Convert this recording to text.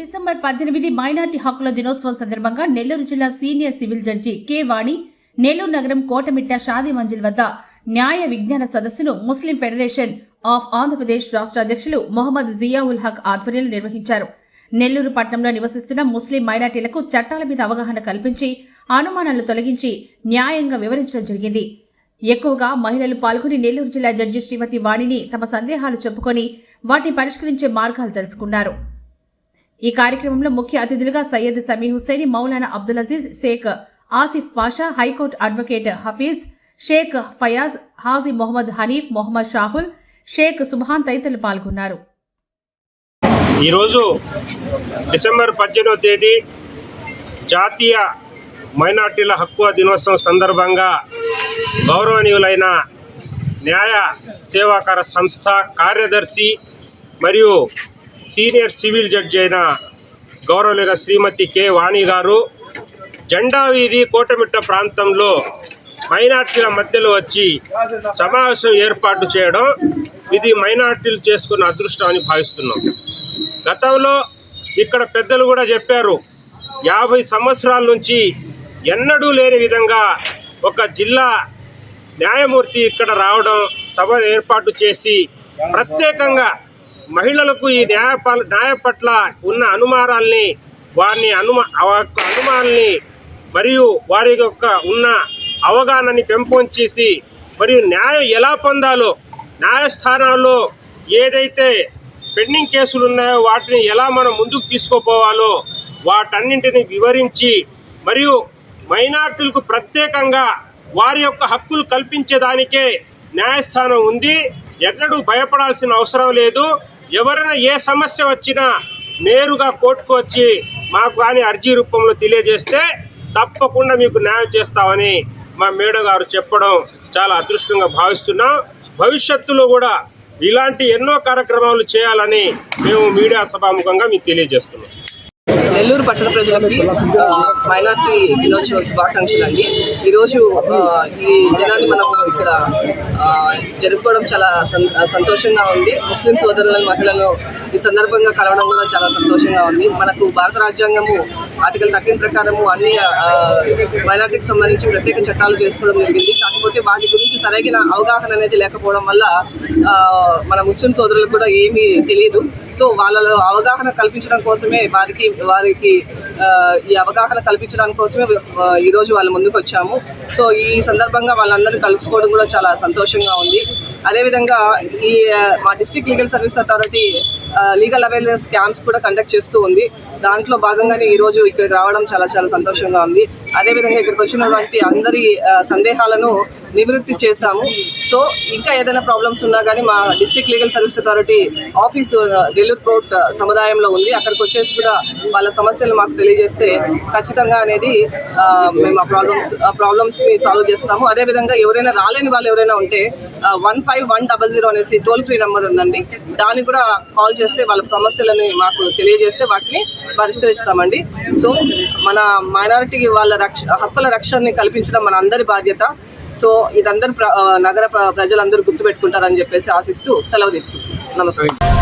December పద్దెనిమిది minority హక్కుల దినోత్సవం సందర్భంగా నెల్లూరు జిల్లా senior civil judge K Vani Nellore నగరం కోటమిట్ట షాదీ మంజిల్ వద్ద న్యాయ విజ్ఞాన సదస్సును ముస్లిం ఫెడరేషన్ ఆఫ్ ఆంధ్రప్రదేశ్ రాష్ట్ర అధ్యక్షులు మొహమ్మద్ జియావుల్ హక్ ఆధ్వర్యంలో నిర్వహించారు. నెల్లూరు పట్టణంలో నివసిస్తున్న ముస్లిం మైనార్టీలకు చట్టాల మీద అవగాహన కల్పించి అనుమానాలు తొలగించి న్యాయంగా వివరించడం జరిగింది. ఎక్కువగా మహిళలు పాల్గొని నెల్లూరు జిల్లా జడ్జి శ్రీమతి వాణిని తమ సందేహాలు చెప్పుకొని వాటిని పరిష్కరించే మార్గాలు తెలుసుకున్నారు. ఈ కార్యక్రమంలో ముఖ్య అతిథులుగా Syed Sami Hussaini Maulana Abdul Aziz Sheikh Asif Pasha high court advocate Hafeez Sheikh Fayaz Haji Mohammed Hanif Mohammed Shahul Sheikh Subhan తదితరులు పాల్గొన్నారు. ఈరోజు డిసెంబర్ పద్దెనిమిదవ తేదీ జాతీయ మైనార్టీల హక్కుల దినోత్సవం సందర్భంగా గౌరవనీయులైన న్యాయ సేవాకార సంస్థ కార్యదర్శి మరియు సీనియర్ సివిల్ జడ్జి అయిన గౌరవలుగా శ్రీమతి కె వాణి గారు జెండా వీధి కోటమిట్ట ప్రాంతంలో మైనార్టీల మధ్యలో వచ్చి సమావేశం ఏర్పాటు చేయడం ఇది మైనార్టీలు చేసుకున్న అదృష్టం అని భావిస్తున్నాం. గతంలో ఇక్కడ పెద్దలు కూడా చెప్పారు యాభై సంవత్సరాల నుంచి ఎన్నడూ లేని విధంగా ఒక జిల్లా న్యాయమూర్తి ఇక్కడ రావడం సభ ఏర్పాటు చేసి ప్రత్యేకంగా మహిళలకు ఈ న్యాయ న్యాయ పట్ల ఉన్న అనుమానాల్ని వారిని అనుమా యొక్క అనుమానాల్ని మరియు వారి యొక్క ఉన్న అవగాహనని పెంపొంచేసి మరియు న్యాయం ఎలా పొందాలో న్యాయస్థానాల్లో ఏదైతే పెండింగ్ కేసులు ఉన్నాయో వాటిని ఎలా మనం ముందుకు తీసుకుపోవాలో వాటన్నింటిని వివరించి మరియు మైనార్టీలకు ప్రత్యేకంగా వారి యొక్క హక్కులు కల్పించేదానికే న్యాయస్థానం ఉంది. ఎన్నడూ భయపడాల్సిన అవసరం లేదు. ఎవరైనా ఏ సమస్య వచ్చినా నేరుగా కోర్టుకు వచ్చి మాకు కానీ అర్జీ రూపంలో తెలియజేస్తే తప్పకుండా మీకు న్యాయం చేస్తామని మా మేడ గారు చెప్పడం చాలా అదృష్టంగా భావిస్తున్నాం. భవిష్యత్తులో కూడా ఇలాంటి ఎన్నో కార్యక్రమాలు చేయాలని మేము మీడియా సభాముఖంగా మీకు తెలియజేస్తున్నాం. నెల్లూరు పట్టణ ప్రజలకి మైనార్టీ దినోత్సవ శుభాకాంక్షలు అండి ఈరోజు ఈ దినాన్ని మనం ఇక్కడ జరుపుకోవడం చాలా సంతోషంగా ఉంది. ముస్లిం సోదరులను మహిళలను ఈ సందర్భంగా కలవడం కూడా చాలా సంతోషంగా ఉంది. మనకు భారత రాజ్యాంగము ఆర్టికల్ థర్టీన్ ప్రకారము అన్ని మైనార్టీకి సంబంధించి ప్రత్యేక చట్టాలు చేసుకోవడం జరిగింది. కాకపోతే వాటి గురించి సరైన అవగాహన అనేది లేకపోవడం వల్ల మన ముస్లిం సోదరులకు కూడా ఏమీ తెలియదు. సో వాళ్ళలో అవగాహన కల్పించడం కోసమే వారికి వారికి ఈ అవగాహన కల్పించడానికి కోసమే ఈరోజు వాళ్ళ ముందుకు వచ్చాము. సో ఈ సందర్భంగా వాళ్ళందరినీ కలుసుకోవడం కూడా చాలా సంతోషంగా ఉంది. అదేవిధంగా ఈ మా district legal service authority legal awareness camps కూడా కండక్ట్ చేస్తూ ఉంది. దాంట్లో భాగంగానే ఈరోజు ఇక్కడికి రావడం చాలా చాలా సంతోషంగా ఉంది. అదేవిధంగా ఇక్కడికి వచ్చినటువంటి అందరి సందేహాలను నివృత్తి చేశాము. సో ఇంకా ఏదైనా ప్రాబ్లమ్స్ ఉన్నా కానీ మా district legal service authority office Nellore court సముదాయంలో ఉంది. అక్కడికి వచ్చేసి కూడా వాళ్ళ సమస్యలు మాకు తెలియజేస్తే ఖచ్చితంగా అనేది మేము ఆ ప్రాబ్లమ్స్ ఆ ప్రాబ్లమ్స్ని సాల్వ్ చేస్తాము. అదేవిధంగా ఎవరైనా రాలేని వాళ్ళు ఎవరైనా ఉంటే one five one double zero అనేసి టోల్ ఫ్రీ నెంబర్ ఉందండి. దానికి కూడా కాల్ చేస్తే వాళ్ళ సమస్యలని మాకు తెలియజేస్తే వాటిని పరిష్కరిస్తామండి. సో మన మైనారిటీ వాళ్ళ రక్ష హక్కుల రక్షణని కల్పించడం మన అందరి బాధ్యత. సో ఇదందరూ ప్ర- నగర ప్ర- ప్రజలందరూ గుర్తుపెట్టుకుంటారని చెప్పేసి ఆశిస్తూ సెలవు తీసుకుంటున్నాను నమస్తే.